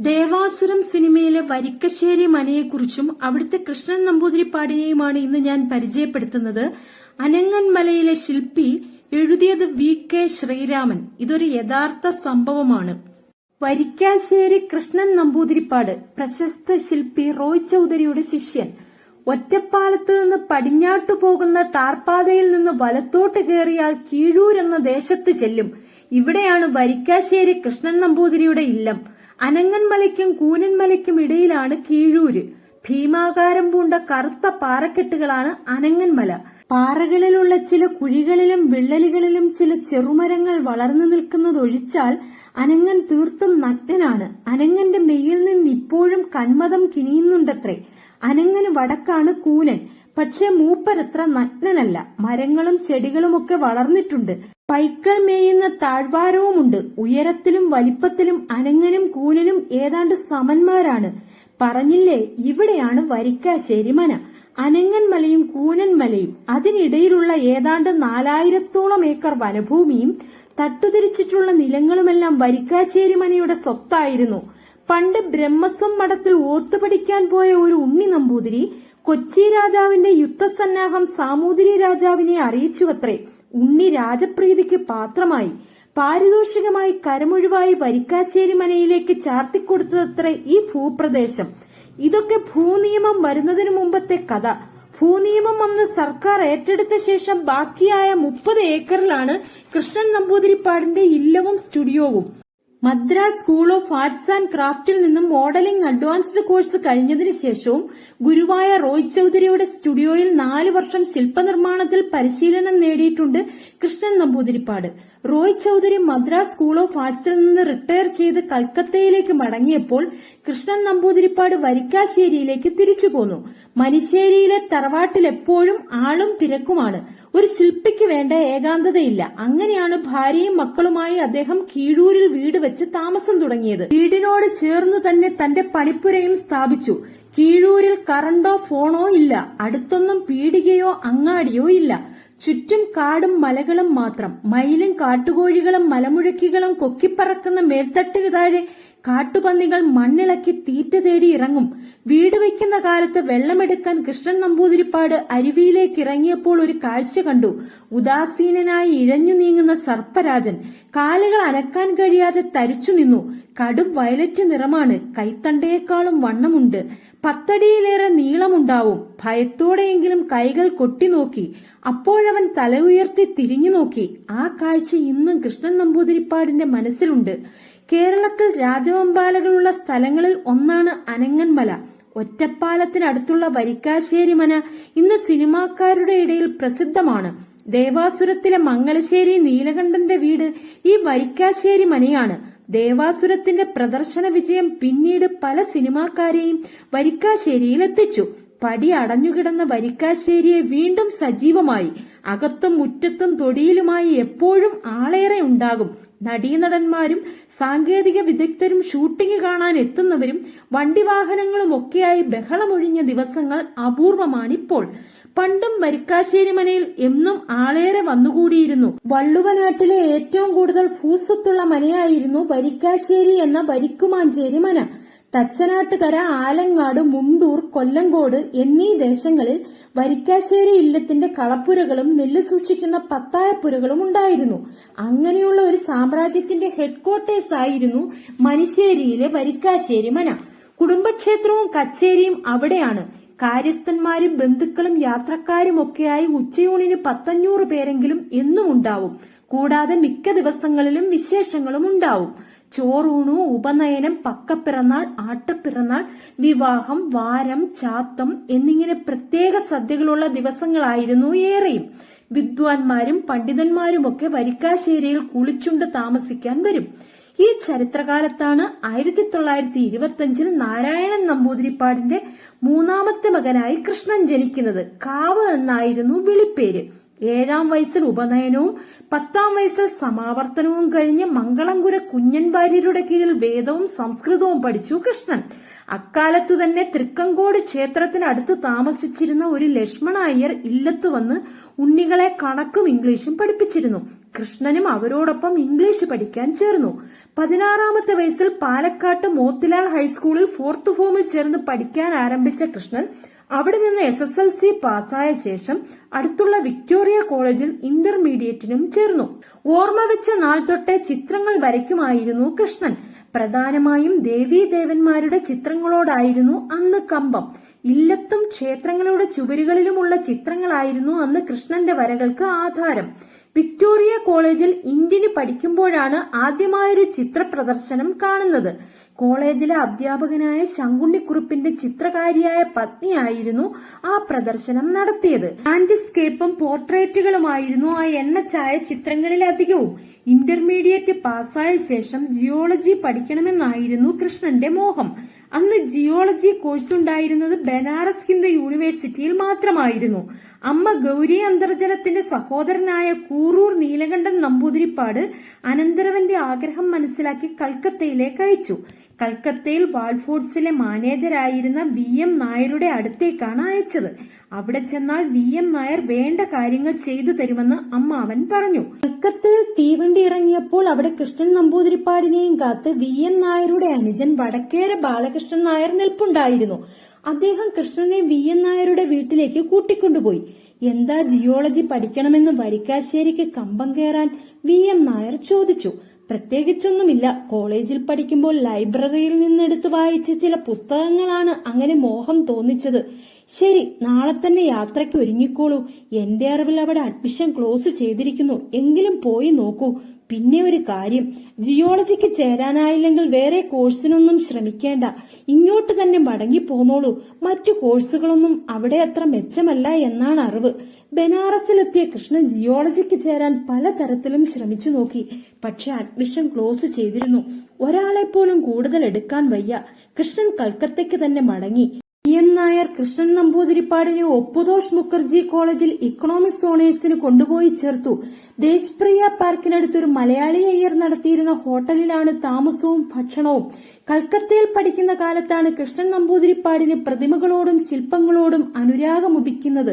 ദേവാസുരം സിനിമയിലെ വരിക്കശ്ശേരി മനയെക്കുറിച്ചും അവിടുത്തെ കൃഷ്ണൻ നമ്പൂതിരിപ്പാടിനെയുമാണ് ഇന്ന് ഞാൻ പരിചയപ്പെടുത്തുന്നത്. അനങ്ങൻമലയിലെ ശില്പി എഴുതിയത് വി കെ ശ്രീരാമൻ. ഇതൊരു യഥാർത്ഥ സംഭവമാണ്. വരിക്കാശ്ശേരി കൃഷ്ണൻ നമ്പൂതിരിപ്പാട് പ്രശസ്ത ശില്പി റോയ് ചൌധരിയുടെ ശിഷ്യൻ. ഒറ്റപ്പാലത്ത് നിന്ന് പടിഞ്ഞാട്ടു പോകുന്ന ടാർപ്പാതയിൽ നിന്ന് വലത്തോട്ട് കയറിയാൽ കീഴൂർ എന്ന ദേശത്ത് ചെല്ലും. ഇവിടെയാണ് വരിക്കാശ്ശേരി കൃഷ്ണൻ നമ്പൂതിരിയുടെ ഇല്ലം. അനങ്ങൻമലയ്ക്കും കൂനൻമലയ്ക്കും ഇടയിലാണ് കീഴൂര്. ഭീമാകാരം പൂണ്ട കറുത്ത പാറക്കെട്ടുകളാണ് അനങ്ങൻമല പാറകളിലുള്ള ചില കുഴികളിലും വിള്ളലുകളിലും ചില ചെറുമരങ്ങൾ വളർന്നു നിൽക്കുന്നതൊഴിച്ചാൽ അനങ്ങൻ തീർത്തും നഗ്നനാണ്. അനങ്ങന്റെ മെയ്യിൽ നിന്ന് ഇപ്പോഴും കന്മതം കിനിയുന്നുണ്ടത്രേ. അനങ്ങന് വടക്കാണ് കൂനൻ. പക്ഷെ മൂപ്പരത്ര നഗ്നനല്ല. മരങ്ങളും ചെടികളുമൊക്കെ വളർന്നിട്ടുണ്ട്. പൈക്കൾ മേയുന്ന താഴ്വാരവുമുണ്ട്. ഉയരത്തിലും വലിപ്പത്തിലും അനങ്ങനും കൂനനും ഏതാണ്ട് സമന്മാരാണ്. പറഞ്ഞില്ലേ ഇവിടെയാണ് വരിക്കാശ്ശേരി മന കൂനൻ മലയും. അതിനിടയിലുള്ള ഏതാണ്ട് നാലായിരത്തോളം ഏക്കർ വനഭൂമിയും തട്ടുതിരിച്ചിട്ടുള്ള നിലങ്ങളുമെല്ലാം വരിക്കാശ്ശേരി മനയുടെ സ്വത്തായിരുന്നു. പണ്ട് ബ്രഹ്മസ്വം മഠത്തിൽ ഓത്തുപഠിക്കാൻ പോയ ഒരു ഉണ്ണി നമ്പൂതിരി കൊച്ചി രാജാവിന്റെ യുദ്ധസന്നാഹം സാമൂതിരി രാജാവിനെ അറിയിച്ചുവത്രേ. ഉണ്ണി രാജപ്രീതിക്ക് പാത്രമായി പാരിതോഷികമായി കരമൊഴിവായി വരിക്കാശ്ശേരി മനയിലേക്ക് ചാർത്തിക്കൊടുത്തതത്രേ ഈ ഭൂപ്രദേശം. ഇതൊക്കെ ഭൂനിയമം വരുന്നതിനു മുമ്പത്തെ കഥ. ഭൂനിയമം അന്ന് സർക്കാർ ഏറ്റെടുത്ത ശേഷം ബാക്കിയായ മുപ്പത് ഏക്കറിലാണ് കൃഷ്ണൻ നമ്പൂതിരിപ്പാടിന്റെ ഇല്ലവും സ്റ്റുഡിയോവും. Madras school of arts and ക്രാഫ്റ്റിൽ നിന്നും മോഡലിംഗ് അഡ്വാൻസ്ഡ് കോഴ്സ് കഴിഞ്ഞതിനു ശേഷവും ഗുരുവായ റോയ് ചൌധരിയുടെ സ്റ്റുഡിയോയിൽ നാല് വർഷം ശില്പനിർമ്മാണത്തിൽ പരിശീലനം നേടിയിട്ടുണ്ട് കൃഷ്ണൻ നമ്പൂതിരിപ്പാട്. റോയ് ചൌധരി മദ്രാസ് സ്കൂൾ ഓഫ് ആർട്സിൽ നിന്ന് റിട്ടയർ ചെയ്ത് കൽക്കത്തയിലേക്ക് മടങ്ങിയപ്പോൾ കൃഷ്ണൻ നമ്പൂതിരിപ്പാട് വരിക്കാശ്ശേരിയിലേക്ക് തിരിച്ചു പോന്നു. മനിശ്ശേരിയിലെ തറവാട്ടിൽ എപ്പോഴും ആളും തിരക്കുമാണ്. ഒരു ശില്പിക്ക് വേണ്ട ഏകാന്തതയില്ല. അങ്ങനെയാണ് ഭാര്യയും മക്കളുമായി അദ്ദേഹം കീഴൂരിൽ വീട് വെച്ച് താമസം തുടങ്ങിയത്. വീടിനോട് ചേർന്നു തന്നെ തന്റെ പണിപ്പുരയും സ്ഥാപിച്ചു. കീഴൂരിൽ കറണ്ടോ ഫോണോ ഇല്ല. അടുത്തൊന്നും പീടികയോ അങ്ങാടിയോ ഇല്ല. ചുറ്റും കാടും മലകളും മാത്രം. മയിലും കാട്ടുകോഴികളും മലമുഴക്കികളും കൊക്കിപ്പറക്കുന്ന മേൽത്തട്ടിന് താഴെ കാട്ടുപന്നികൾ മണ്ണിളക്കി തീറ്റ തേടി ഇറങ്ങും. വീട് വയ്ക്കുന്ന കാലത്ത് വെള്ളമെടുക്കാൻ കൃഷ്ണൻ നമ്പൂതിരിപ്പാട് അരുവിയിലേക്ക് ഇറങ്ങിയപ്പോൾ ഒരു കാഴ്ച കണ്ടു. ഉദാസീനനായി ഇഴഞ്ഞു നീങ്ങുന്ന സർപ്പരാജൻ. കാലുകൾ അനക്കാൻ കഴിയാതെ തരിച്ചു നിന്നു. കടും വയലറ്റ് നിറമാണ്. കൈത്തണ്ടയേക്കാളും വണ്ണമുണ്ട്. പത്തടിയിലേറെ നീളമുണ്ടാവും. ഭയത്തോടെയെങ്കിലും കൈകൾ കൊട്ടി കൊട്ടിനോക്കി അപ്പോഴവൻ തല ഉയർത്തി തിരിഞ്ഞു നോക്കി. ആ കാഴ്ച ഇന്നും കൃഷ്ണൻ നമ്പൂതിരിപ്പാടിന്റെ മനസ്സിലുണ്ട്. കേരളത്തിൽ രാജവമ്പാലകളുള്ള സ്ഥലങ്ങളിൽ ഒന്നാണ് അനങ്ങൻമല. ഒറ്റപ്പാലത്തിനടുത്തുള്ള വരിക്കാശ്ശേരി മന ഇന്ന് സിനിമാക്കാരുടെ ഇടയിൽ പ്രസിദ്ധമാണ്. ദേവാസുരത്തിലെ മംഗലശ്ശേരി നീലകണ്ഠന്റെ വീട് ഈ വരിക്കാശ്ശേരി മനയാണ്. ദേവാസുരത്തിന്റെ പ്രദർശന വിജയം പിന്നീട് പല സിനിമാക്കാരെയും വരിക്കാശ്ശേരിയിൽ എത്തിച്ചു. പടി അടഞ്ഞുകിടന്ന വരിക്കാശ്ശേരിയെ വീണ്ടും സജീവമായി. അകത്തും മുറ്റത്തും തൊടിയിലുമായി എപ്പോഴും ആളേറെ ഉണ്ടാകും. നടീനടന്മാരും സാങ്കേതിക വിദഗ്ധരും ഷൂട്ടിംഗ് കാണാൻ എത്തുന്നവരും വണ്ടി വാഹനങ്ങളും ഒക്കെയായി ബഹളമൊഴിഞ്ഞ ദിവസങ്ങൾ അപൂർവമാണിപ്പോൾ. പണ്ടും വരിക്കാശ്ശേരി മനയിൽ എന്നും ആളേറെ വന്നുകൂടിയിരുന്നു. വള്ളുവനാട്ടിലെ ഏറ്റവും കൂടുതൽ ഫൂസത്തുള്ള മനയായിരുന്നു വരിക്കാശ്ശേരി എന്ന വരിക്കുമാഞ്ചേരി മന തച്ചനാട്ടുകര ആലങ്ങാട് മുണ്ടൂർ കൊല്ലങ്കോട് എന്നീ ദേശങ്ങളിൽ വരിക്കാശ്ശേരി ഇല്ലത്തിന്റെ കളപ്പുരകളും നെല്ല് സൂക്ഷിക്കുന്ന പത്തായപ്പുരകളും ഉണ്ടായിരുന്നു. അങ്ങനെയുള്ള ഒരു സാമ്രാജ്യത്തിന്റെ ഹെഡ്ക്വാർട്ടേഴ്സ് ആയിരുന്നു മനിശ്ശേരിയിലെ വരിക്കാശ്ശേരി മന. കുടുംബക്ഷേത്രവും കച്ചേരിയും അവിടെയാണ്. കാര്യസ്ഥന്മാരും ബന്ധുക്കളും യാത്രക്കാരും ഒക്കെയായി ഉച്ചയൂണിന് പത്തഞ്ഞൂറ് പേരെങ്കിലും എന്നും ഉണ്ടാവും കൂടാതെ മിക്ക ദിവസങ്ങളിലും വിശേഷങ്ങളും ഉണ്ടാവും. ചോറൂണു ഉപനയനം പക്കപ്പിറന്നാൾ ആട്ടപ്പിറന്നാൾ വിവാഹം വാരം ചാത്തം എന്നിങ്ങനെ പ്രത്യേക സദ്യകളുള്ള ദിവസങ്ങളായിരുന്നു ഏറെയും. വിദ്വാൻമാരും പണ്ഡിതന്മാരുമൊക്കെ വരിക്കാശ്ശേരിയിൽ കുളിച്ചുണ്ട് താമസിക്കാൻ വരും. ഈ ചരിത്രകാലത്താണ് ആയിരത്തി തൊള്ളായിരത്തി ഇരുപത്തിയഞ്ചിൽ നാരായണൻ നമ്പൂതിരിപ്പാടിന്റെ മൂന്നാമത്തെ മകനായി കൃഷ്ണൻ ജനിക്കുന്നത്. കാവ് എന്നായിരുന്നു വിളിപ്പേര്. ഏഴാം വയസ്സിൽ ഉപനയനവും പത്താം വയസ്സിൽ സമാവർത്തനവും കഴിഞ്ഞ് മംഗളംകുര കുഞ്ഞൻ ഭാര്യരുടെ കീഴിൽ വേദവും സംസ്കൃതവും പഠിച്ചു കൃഷ്ണൻ. അക്കാലത്തു തന്നെ തൃക്കങ്കോട് ക്ഷേത്രത്തിനടുത്ത് താമസിച്ചിരുന്ന ഒരു ലക്ഷ്മണ അയ്യർ ഇല്ലത്തു വന്ന് ഉണ്ണികളെ കണക്കും ഇംഗ്ലീഷും പഠിപ്പിച്ചിരുന്നു. കൃഷ്ണനും അവരോടൊപ്പം ഇംഗ്ലീഷ് പഠിക്കാൻ ചേർന്നു. പതിനാറാമത്തെ വയസ്സിൽ പാലക്കാട്ട് മോത്തിലാൽ ഹൈസ്കൂളിൽ ഫോർത്ത് ഫോമിൽ ചേർന്ന് പഠിക്കാൻ ആരംഭിച്ച കൃഷ്ണൻ അവിടെ നിന്ന് എസ് എസ് എൽ സി പാസ്സായ ശേഷം അടുത്തുള്ള വിക്ടോറിയ കോളേജിൽ ഇന്റർമീഡിയറ്റിനും ചേർന്നു. ഓർമ്മ വെച്ച നാൾ തൊട്ടേ ചിത്രങ്ങൾ വരയ്ക്കുമായിരുന്നു കൃഷ്ണൻ. പ്രധാനമായും ദേവീദേവന്മാരുടെ ചിത്രങ്ങളോടായിരുന്നു അന്ന് കമ്പം. ഇല്ലത്തും ക്ഷേത്രങ്ങളുടെ ചുവരുകളിലുമുള്ള ചിത്രങ്ങളായിരുന്നു അന്ന് കൃഷ്ണന്റെ വരകൾക്ക് ആധാരം. വിക്ടോറിയ കോളേജിൽ ഇന്ത്യന് പഠിക്കുമ്പോഴാണ് ആദ്യമായൊരു ചിത്ര പ്രദർശനം കാണുന്നത്. കോളേജിലെ അധ്യാപകനായ ശങ്കുണ്ണിക്കുറുപ്പിന്റെ ചിത്രകാരിയായ പത്നിയായിരുന്നു ആ പ്രദർശനം നടത്തിയത്. ലാൻഡ്സ്കേപ്പും പോർട്രേറ്റുകളുമായിരുന്നു ആ എണ്ണച്ചായ ചിത്രങ്ങളിലധികവും. ഇന്റർമീഡിയറ്റ് പാസ്സായ ശേഷം ജിയോളജി പഠിക്കണമെന്നായിരുന്നു കൃഷ്ണന്റെ മോഹം. അന്ന് ജിയോളജി കോഴ്സ് ഉണ്ടായിരുന്നത് ബനാറസ് ഹിന്ദു യൂണിവേഴ്സിറ്റിയിൽ മാത്രമായിരുന്നു. അമ്മ ഗൗരി അന്തർജനത്തിന്റെ സഹോദരനായ കൂറൂർ നീലകണ്ഠൻ നമ്പൂതിരിപ്പാട് അനന്തരവന്റെ ആഗ്രഹം മനസ്സിലാക്കി കൽക്കത്തയിലേക്ക് അയച്ചു. കൽക്കത്തയിൽ വാൾഫോർഡ്സിലെ മാനേജരായിരുന്ന വി എം നായരുടെ അടുത്തേക്കാണ് അയച്ചത്. അവിടെ ചെന്നാൽ വി എം നായർ വേണ്ട കാര്യങ്ങൾ ചെയ്തു തരുമെന്ന് അമ്മാവൻ പറഞ്ഞു. കൽക്കത്തയിൽ തീവണ്ടി ഇറങ്ങിയപ്പോൾ അവിടെ കൃഷ്ണൻ നമ്പൂതിരിപ്പാടിനെയും കാത്ത് വി എം നായരുടെ അനുജൻ വടക്കേര ബാലകൃഷ്ണൻ നായർ നിൽപ്പുണ്ടായിരുന്നു. അദ്ദേഹം കൃഷ്ണനെ വി എൻ നായരുടെ വീട്ടിലേക്ക് കൂട്ടിക്കൊണ്ടുപോയി. എന്താ ജിയോളജി പഠിക്കണമെന്ന് വരിക്കാശ്ശേരിക്ക് കമ്പം കയറാൻ വി എം നായർ ചോദിച്ചു. പ്രത്യേകിച്ചൊന്നുമില്ല. കോളേജിൽ പഠിക്കുമ്പോൾ ലൈബ്രറിയിൽ നിന്നെടുത്ത് വായിച്ച ചില പുസ്തകങ്ങളാണ് അങ്ങനെ മോഹം തോന്നിച്ചത്. ശരി നാളെ തന്നെ യാത്രയ്ക്ക് ഒരുങ്ങിക്കോളൂ. എന്റെ അറിവിൽ അവിടെ അഡ്മിഷൻ ക്ലോസ് ചെയ്തിരിക്കുന്നു. എങ്കിലും പോയി നോക്കൂ. പിന്നെ ഒരു കാര്യം ജിയോളജിക്ക് ചേരാനായില്ലെങ്കിൽ വേറെ കോഴ്സിനൊന്നും ശ്രമിക്കേണ്ട. ഇങ്ങോട്ട് തന്നെ മടങ്ങി പോന്നോളൂ. മറ്റു കോഴ്സുകളൊന്നും അവിടെ അത്ര മെച്ചമല്ല എന്നാണ് അറിവ്. ബനാറസിലെത്തിയ കൃഷ്ണൻ ജിയോളജിക്ക് ചേരാൻ പലതരത്തിലും ശ്രമിച്ചു നോക്കി. പക്ഷെ അഡ്മിഷൻ ക്ലോസ് ചെയ്തിരുന്നു. ഒരാളെപ്പോലും കൂടുതൽ എടുക്കാൻ വയ്യ. കൃഷ്ണൻ കൽക്കത്തയ്ക്ക് തന്നെ മടങ്ങി. എൻ നായർ കൃഷ്ണൻ നമ്പൂതിരിപ്പാടിനെ ഒപ്പുദോഷ് മുഖർജി കോളേജിൽ ഇക്കണോമിക്സ് ഓണേഴ്സിന് കൊണ്ടുപോയി ചേർത്തു. ദേശപ്രിയ പാർക്കിനടുത്തൊരു മലയാളി അയ്യർ നടത്തിയിരുന്ന ഹോട്ടലിലാണ് താമസവും ഭക്ഷണവും. കൽക്കത്തയിൽ പഠിക്കുന്ന കാലത്താണ് കൃഷ്ണൻ നമ്പൂതിരിപ്പാടിന് പ്രതിമകളോടും ശില്പങ്ങളോടും അനുരാഗമുദിക്കുന്നത്.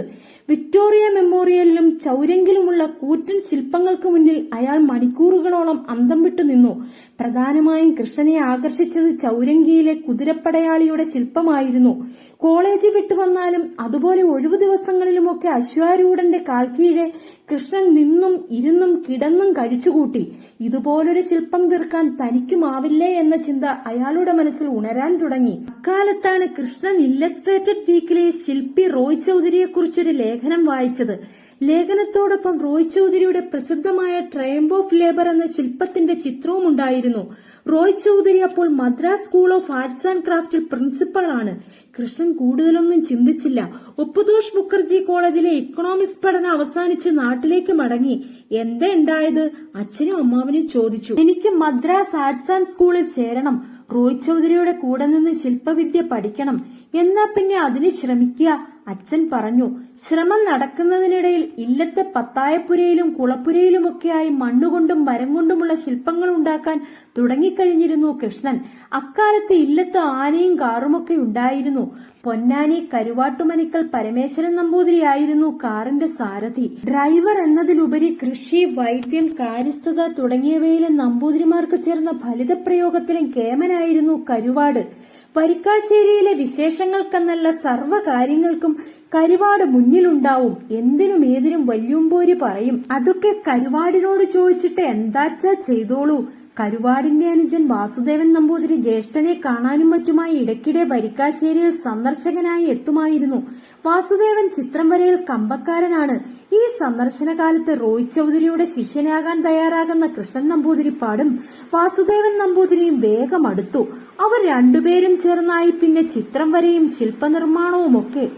വിക്ടോറിയ മെമ്മോറിയലിലും ചൌരങ്കിലുമുള്ള കൂറ്റൻ ശില്പങ്ങൾക്ക് മുന്നിൽ അയാൾ മണിക്കൂറുകളോളം അന്തം വിട്ടു നിന്നു. പ്രധാനമായും കൃഷ്ണനെ ആകർഷിച്ചത് ചൗരങ്കിയിലെ കുതിരപ്പടയാളിയുടെ ശില്പമായിരുന്നു. കോളേജ് വിട്ടുവന്നാലും അതുപോലെ ഒഴിവു ദിവസങ്ങളിലുമൊക്കെ അശ്വാരൂഢന്റെ കാൽക്കീഴെ കൃഷ്ണൻ നിന്നും ഇരുന്നും കിടന്നും കഴിച്ചുകൂട്ടി. ഇതുപോലൊരു ശില്പം തീർക്കാൻ തനിക്കുമാവില്ലേ എന്ന ചിന്ത അയാളുടെ മനസ്സിൽ ഉണരാൻ തുടങ്ങി. അക്കാലത്താണ് കൃഷ്ണൻ ഇല്ലസ്ട്രേറ്റഡ് വീക്കിലെ ശില്പി റോയ് ചൌധരിയെക്കുറിച്ചൊരു ലേഖനം വായിച്ചത്. ലേഖനത്തോടൊപ്പം റോയ് ചൌധരിയുടെ പ്രസിദ്ധമായ ട്രയംബ് ഓഫ് ലേബർ എന്ന ശില്പത്തിന്റെ ചിത്രവും ഉണ്ടായിരുന്നു റോയ് ചൌധരി അപ്പോൾ Madras school of arts and ക്രാഫ്റ്റിൽ പ്രിൻസിപ്പളാണ് കൃഷ്ണൻ കൂടുതലൊന്നും ചിന്തിച്ചില്ല. ഉപ്പുദോഷ് മുഖർജി കോളേജിലെ ഇക്കണോമിക്സ് പഠനം അവസാനിച്ച് നാട്ടിലേക്ക് മടങ്ങി. എന്താ ഉണ്ടായത്? അച്ഛനും അമ്മാവനും ചോദിച്ചു. എനിക്ക് മദ്രാസ് ആർട്സ് ആൻഡ് സ്കൂളിൽ ചേരണം. റോയ് ചൌധരിയുടെ കൂടെ നിന്ന് ശില്പവിദ്യ പഠിക്കണം. എന്നാ പിന്നെ അതിന് ശ്രമിക്കുക? അച്ഛൻ പറഞ്ഞു ശ്രമം നടക്കുന്നതിനിടയിൽ ഇല്ലത്തെ പത്തായപ്പുരയിലും കുളപ്പുരയിലുമൊക്കെയായി മണ്ണുകൊണ്ടും മരം കൊണ്ടുമുള്ള ശില്പങ്ങൾ ഉണ്ടാക്കാൻ തുടങ്ങിക്കഴിഞ്ഞിരുന്നു കൃഷ്ണൻ. അക്കാലത്ത് ഇല്ലത്ത് ആനയും കാറുമൊക്കെ ഉണ്ടായിരുന്നു. പൊന്നാനി കരുവാട്ടുമനിക്കൽ പരമേശ്വരൻ നമ്പൂതിരിയായിരുന്നു കാറിന്റെ സാരഥി. ഡ്രൈവർ എന്നതിലുപരി കൃഷി വൈദ്യം കാര്യസ്ഥത തുടങ്ങിയവയിലും നമ്പൂതിരിമാർക്ക് ചേർന്ന ഫലിതപ്രയോഗത്തിലും കേമനായിരുന്നു കരുവാട്. വരിക്കാശ്ശേരിയിലെ വിശേഷങ്ങൾക്കെന്നല്ല സർവകാര്യങ്ങൾക്കും കരുവാട് മുന്നിലുണ്ടാവും. എന്തിനും ഏതിനും വല്യുമ്പോര് പറയും. അതൊക്കെ കരുവാടിനോട് ചോദിച്ചിട്ട് എന്താച്ചാ ചെയ്തോളൂ. കരുവാടിന്റെ അനുജൻ വാസുദേവൻ നമ്പൂതിരി ജ്യേഷ്ഠനെ കാണാനും മറ്റുമായി ഇടയ്ക്കിടെ വരിക്കാശ്ശേരിയിൽ സന്ദർശകനായി എത്തുമായിരുന്നു. വാസുദേവൻ ചിത്രം വരയിൽ കമ്പക്കാരനാണ്. ഈ സന്ദർശന കാലത്ത് റോയ് ചൌധരിയുടെ ശിഷ്യനാകാൻ തയ്യാറാകുന്ന കൃഷ്ണൻ നമ്പൂതിരിപ്പാടും വാസുദേവൻ നമ്പൂതിരിയും വേഗം അടുത്തു. അവർ രണ്ടുപേരും ചേർന്നായി പിന്നെ ചിത്രം വരയും ശില്പനിർമ്മാണവുമൊക്കെ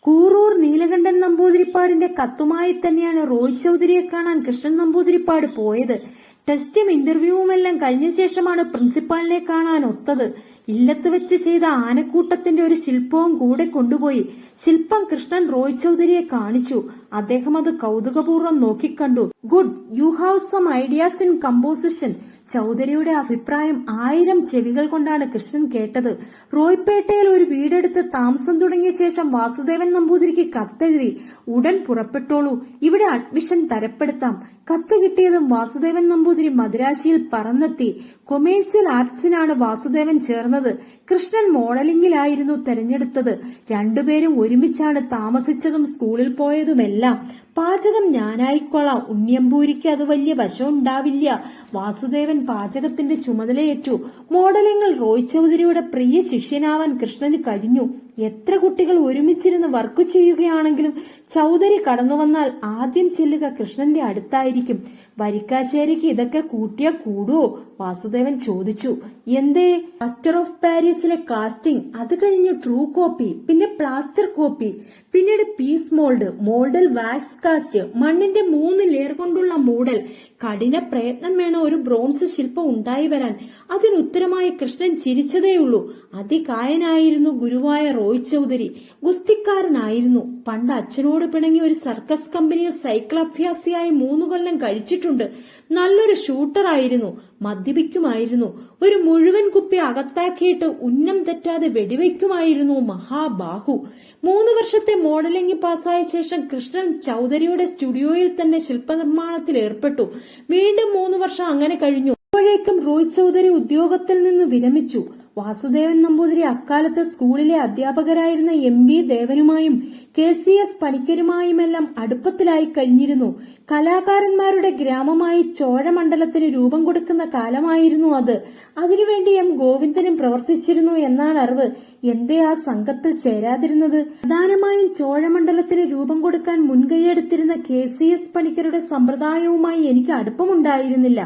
കൂറൂർ നീലകണ്ഠൻ നമ്പൂതിരിപ്പാടിന്റെ കത്തുമായി തന്നെയാണ് റോയ് ചൌധരിയെ കാണാൻ കൃഷ്ണൻ നമ്പൂതിരിപ്പാട് പോയത്. ടെസ്റ്റും ഇന്റർവ്യൂവുമെല്ലാം കഴിഞ്ഞ ശേഷമാണ് പ്രിൻസിപ്പാളിനെ കാണാൻ ഒത്തത്. ഇല്ലത്ത് വെച്ച് ചെയ്ത ആനക്കൂട്ടത്തിന്റെ ഒരു ശില്പവും കൂടെ കൊണ്ടുപോയി ശില്പം കൃഷ്ണൻ റോയ് ചൌധരിയെ കാണിച്ചു. അദ്ദേഹം അത് കൗതുകപൂർവം നോക്കിക്കണ്ടു. Good you have some ideas in composition ചൗധരിയുടെ അഭിപ്രായം ആയിരം ചെവികൾ കൊണ്ടാണ് കൃഷ്ണൻ കേട്ടത്. റോയ്പേട്ടയിൽ ഒരു വീടെടുത്ത് താമസം തുടങ്ങിയ ശേഷം വാസുദേവൻ നമ്പൂതിരിക്ക് കത്തെഴുതി ഉടൻ പുറപ്പെട്ടോളൂ. ഇവിടെ അഡ്മിഷൻ തരപ്പെടുത്താം. കത്ത് കിട്ടിയതും വാസുദേവൻ നമ്പൂതിരി മദ്രാശിയിൽ പറന്നെത്തി. കൊമേഴ്സ്യൽ ആർട്സിനാണ് വാസുദേവൻ ചേർന്നത്. കൃഷ്ണൻ മോഡലിംഗിലായിരുന്നു തെരഞ്ഞെടുത്തത്. രണ്ടുപേരും ഒരുമിച്ചാണ് താമസിച്ചതും സ്കൂളിൽ പോയതുമെല്ലാം. പാചകം ഞാനായിക്കോളാം. ഉണ്ണിയമ്പൂരിക്ക് അത് വലിയ വശം ഉണ്ടാവില്ല. വാസുദേവൻ പാചകത്തിന്റെ ചുമതലയേറ്റു. മോഡലിങ്ങൾ റോയ് ചൗധരിയുടെ പ്രിയ ശിഷ്യനാവാൻ കൃഷ്ണന് കഴിഞ്ഞു. എത്ര കുട്ടികൾ ഒരുമിച്ചിരുന്ന് വർക്ക് ചെയ്യുകയാണെങ്കിലും ചൗധരി കടന്നു വന്നാൽ ആദ്യം ചെല്ലുക കൃഷ്ണന്റെ അടുത്തായിരിക്കും. വരിക്കാശ്ശേരിക്ക് ഇതൊക്കെ കൂട്ടിയാ കൂടുവോ? വാസുദേവൻ ചോദിച്ചു. എന്തേ? മാസ്റ്റർ ഓഫ് പാരീസിലെ കാസ്റ്റിംഗ് അത് കഴിഞ്ഞ് ട്രൂ കോപ്പി പിന്നെ പ്ലാസ്റ്റർ കോപ്പി പിന്നീട് പീസ് മോൾഡ് മോൾഡൽ വാക്സ് കാസ്റ്റ് മണ്ണിന്റെ മൂന്ന് ലെയർ കൊണ്ടുള്ള മൂടൽ. കഠിന പ്രയത്നം വേണം ഒരു ബ്രോൺസ് ശില്പം ഉണ്ടായി വരാൻ. അതിനുത്തരമായി കൃഷ്ണൻ ചിരിച്ചതേയുള്ളൂ. അതികായനായിരുന്നു ഗുരുവായ റോയ് ചൗധരി. ഗുസ്തിക്കാരനായിരുന്നു. പണ്ട് അച്ഛനോട് പിണങ്ങി ഒരു സർക്കസ് കമ്പനിയിൽ സൈക്കിൾ അഭ്യാസിയായി മൂന്നു കൊല്ലം കഴിച്ചിട്ടുണ്ട്. നല്ലൊരു ഷൂട്ടറായിരുന്നു മദ്യപിക്കുമായിരുന്നു. ഒരു മുഴുവൻ കുപ്പി അകത്താക്കിയിട്ട് ഉന്നം തെറ്റാതെ വെടിവെക്കുമായിരുന്നു മഹാബാഹു. മൂന്ന് വർഷത്തെ മോഡലിംഗ് പാസ്സായ ശേഷം കൃഷ്ണൻ ചൗധരിയുടെ സ്റ്റുഡിയോയിൽ തന്നെ ശില്പനിർമ്മാണത്തിൽ ഏർപ്പെട്ടു. വീണ്ടും മൂന്ന് വർഷം അങ്ങനെ കഴിഞ്ഞു. അപ്പോഴേക്കും റോഹിത് ചൗധരി ഉദ്യോഗത്തിൽ നിന്ന് വിരമിച്ചു. വാസുദേവൻ നമ്പൂതിരി അക്കാലത്ത് സ്കൂളിലെ അധ്യാപകരായിരുന്ന എം ബി ദേവനുമായും കെ സി എസ് പണിക്കരുമായുമെല്ലാം അടുപ്പത്തിലായി കഴിഞ്ഞിരുന്നു. കലാകാരന്മാരുടെ ഗ്രാമമായി ചോഴമണ്ഡലത്തിന് രൂപം കൊടുക്കുന്ന കാലമായിരുന്നു അത്. അതിനുവേണ്ടി എം ഗോവിന്ദനും പ്രവർത്തിച്ചിരുന്നു എന്നാണ് അറിവ്. എന്തേ ആ സംഘത്തിൽ ചേരാതിരുന്നത്? പ്രധാനമായും ചോഴമണ്ഡലത്തിന് രൂപം കൊടുക്കാൻ മുൻകൈയെടുത്തിരുന്ന കെ സി എസ് പണിക്കരുടെ സമ്പ്രദായവുമായി എനിക്ക് അടുപ്പമുണ്ടായിരുന്നില്ല.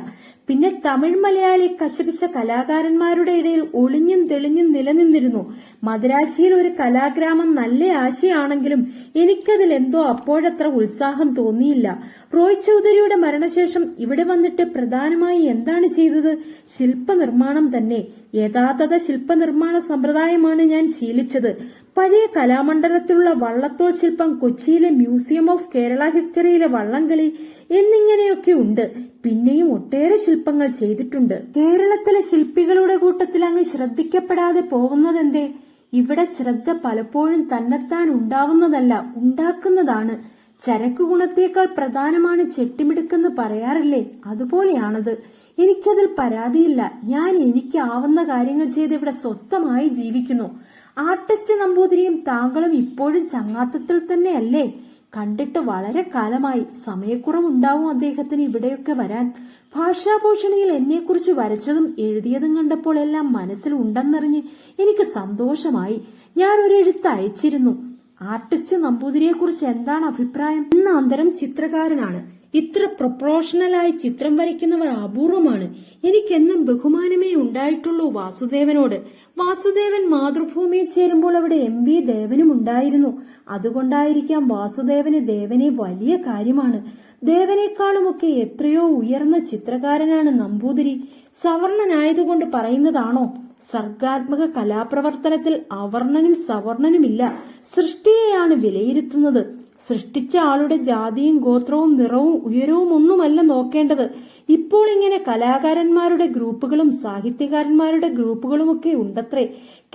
പിന്നെ തമിഴ് മലയാളി കശപിശ കലാകാരന്മാരുടെ ഇടയിൽ ഒളിഞ്ഞും തെളിഞ്ഞും നിലനിന്നിരുന്നു. മദ്രാശിയിൽ ഒരു കലാഗ്രാമം നല്ല ആശയാണെങ്കിലും എനിക്കതിൽ എന്തോ അപ്പോഴത്ര ഉത്സാഹം തോന്നിയില്ല. റോയ് ചൗധരിയുടെ മരണശേഷം ഇവിടെ വന്നിട്ട് പ്രധാനമായി എന്താണ് ചെയ്തത്? ശില്പനിർമ്മാണം തന്നെ. യഥാർത്ഥത ശില്പനിർമ്മാണ സമ്പ്രദായമാണ് ഞാൻ ശീലിച്ചത്. പഴയ കലാമണ്ഡലത്തിലുള്ള വള്ളത്തോൾ ശില്പം കൊച്ചിയിലെ മ്യൂസിയം ഓഫ് കേരള ഹിസ്റ്ററിയിലെ വള്ളംകളി എന്നിങ്ങനെയൊക്കെ ഉണ്ട്. പിന്നെയും ഒട്ടേറെ ശില്പങ്ങൾ ചെയ്തിട്ടുണ്ട്. കേരളത്തിലെ ശില്പികളുടെ കൂട്ടത്തിൽ അങ്ങ് ശ്രദ്ധിക്കപ്പെടാതെ പോകുന്നതെന്തേ? ഇവിടെ ശ്രദ്ധ പലപ്പോഴും തന്നെത്താൻ ഉണ്ടാവുന്നതല്ല ഉണ്ടാക്കുന്നതാണ്. ചരക്കു ഗുണത്തേക്കാൾ പ്രധാനമാണ് ചെട്ടിമിടുക്കെന്ന് പറയാറില്ലേ? അതുപോലെയാണത്. എനിക്കതിൽ പരാതിയില്ല. ഞാൻ എനിക്കാവുന്ന കാര്യങ്ങൾ ചെയ്ത് ഇവിടെ സ്വസ്ഥമായി ജീവിക്കുന്നു. ആർട്ടിസ്റ്റ് നമ്പൂതിരിയും താങ്കളും ഇപ്പോഴും ചങ്ങാത്തത്തിൽ തന്നെയല്ലേ? കണ്ടിട്ട് വളരെ കാലമായി സമയക്കുറവുണ്ടാവും അദ്ദേഹത്തിന് ഇവിടെയൊക്കെ വരാൻ. ഭാഷാഭൂഷണിയിൽ എന്നെക്കുറിച്ച് വരച്ചതും എഴുതിയതും കണ്ടപ്പോൾ എല്ലാം മനസ്സിൽ ഉണ്ടെന്നറിഞ്ഞ് എനിക്ക് സന്തോഷമായി. ഞാൻ ഒരു എഴുത്ത് അയച്ചിരുന്നു. ആർട്ടിസ്റ്റ് നമ്പൂതിരിയെ കുറിച്ച് എന്താണ് അഭിപ്രായം? എന്ന അന്തരം ചിത്രകാരനാണ്. ഇത്ര പ്രൊപ്പോഷണലായി ചിത്രം വരയ്ക്കുന്നവർ അപൂർവമാണ്. എനിക്കെന്നും ബഹുമാനമേ ഉണ്ടായിട്ടുള്ളൂ വാസുദേവനോട്. വാസുദേവൻ മാതൃഭൂമിയിൽ ചേരുമ്പോൾ അവിടെ എം വി ദേവനും ഉണ്ടായിരുന്നു. അതുകൊണ്ടായിരിക്കാം വാസുദേവന് ദേവനെ വലിയ കാര്യമാണ്. ദേവനേക്കാളുമൊക്കെ എത്രയോ ഉയർന്ന ചിത്രകാരനാണ് നമ്പൂതിരി. സവർണനായതുകൊണ്ട് പറയുന്നതാണോ? സർഗാത്മക കലാപ്രവർത്തനത്തിൽ അവർണനും സവർണനുമില്ല. സൃഷ്ടിയെയാണ് വിലയിരുത്തുന്നത്. സൃഷ്ടിച്ച ആളുടെ ജാതിയും ഗോത്രവും നിറവും ഉയരവും ഒന്നുമല്ല നോക്കേണ്ടത്. ഇപ്പോൾ ഇങ്ങനെ കലാകാരന്മാരുടെ ഗ്രൂപ്പുകളും സാഹിത്യകാരന്മാരുടെ ഗ്രൂപ്പുകളും ഒക്കെ ഉണ്ടത്രേ.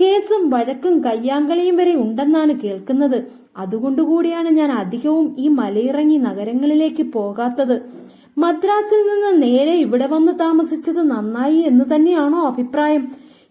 കേസും വഴക്കും കയ്യാങ്കളിയും വരെ ഉണ്ടെന്നാണ് കേൾക്കുന്നത്. അതുകൊണ്ടുകൂടിയാണ് ഞാൻ അധികവും ഈ മലയിറങ്ങി നഗരങ്ങളിലേക്ക് പോകാത്തത്. മദ്രാസിൽ നിന്ന് നേരെ ഇവിടെ വന്ന് താമസിച്ചത് നന്നായി എന്ന് തന്നെയാണോ അഭിപ്രായം?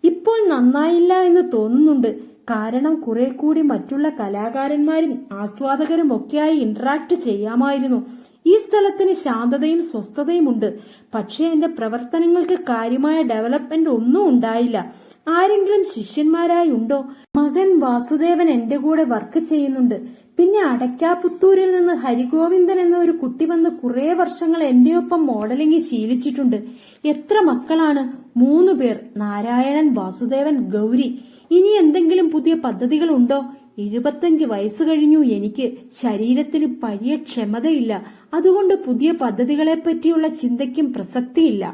ഇപ്പോൾ നന്നായില്ല എന്ന് തോന്നുന്നുണ്ട്. കാരണം കുറെ കൂടി മറ്റുള്ള കലാകാരന്മാരും ആസ്വാദകരും ഒക്കെയായി ഇന്ററാക്ട് ചെയ്യാമായിരുന്നു. ഈ സ്ഥലത്തിന് ശാന്തതയും സ്വസ്ഥതയും ഉണ്ട്. പക്ഷേ എന്റെ പ്രവർത്തനങ്ങൾക്ക് കാര്യമായ ഡെവലപ്മെന്റ് ഒന്നും ഉണ്ടായില്ല. ആരെങ്കിലും ശിഷ്യന്മാരായി ഉണ്ടോ? മകൻ വാസുദേവൻ എന്റെ കൂടെ വർക്ക് ചെയ്യുന്നുണ്ട്. പിന്നെ അടയ്ക്കാപുത്തൂരിൽ നിന്ന് ഹരിഗോവിന്ദൻ എന്ന ഒരു കുട്ടി വന്ന് കുറെ വർഷങ്ങൾ എന്റെ ഒപ്പം മോഡലിംഗ് ശീലിച്ചിട്ടുണ്ട്. എത്ര മക്കളാണ്? മൂന്നു പേർ. നാരായണൻ വാസുദേവൻ ഗൗരി. ഇനി എന്തെങ്കിലും പുതിയ പദ്ധതികൾ ഉണ്ടോ എഴുപത്തഞ്ച് വയസ്സ് കഴിഞ്ഞു. എനിക്ക് ശരീരത്തിന് പഴയ ക്ഷമതയില്ല. അതുകൊണ്ട് പുതിയ പദ്ധതികളെ പറ്റിയുള്ള ചിന്തയ്ക്കും പ്രസക്തിയില്ല.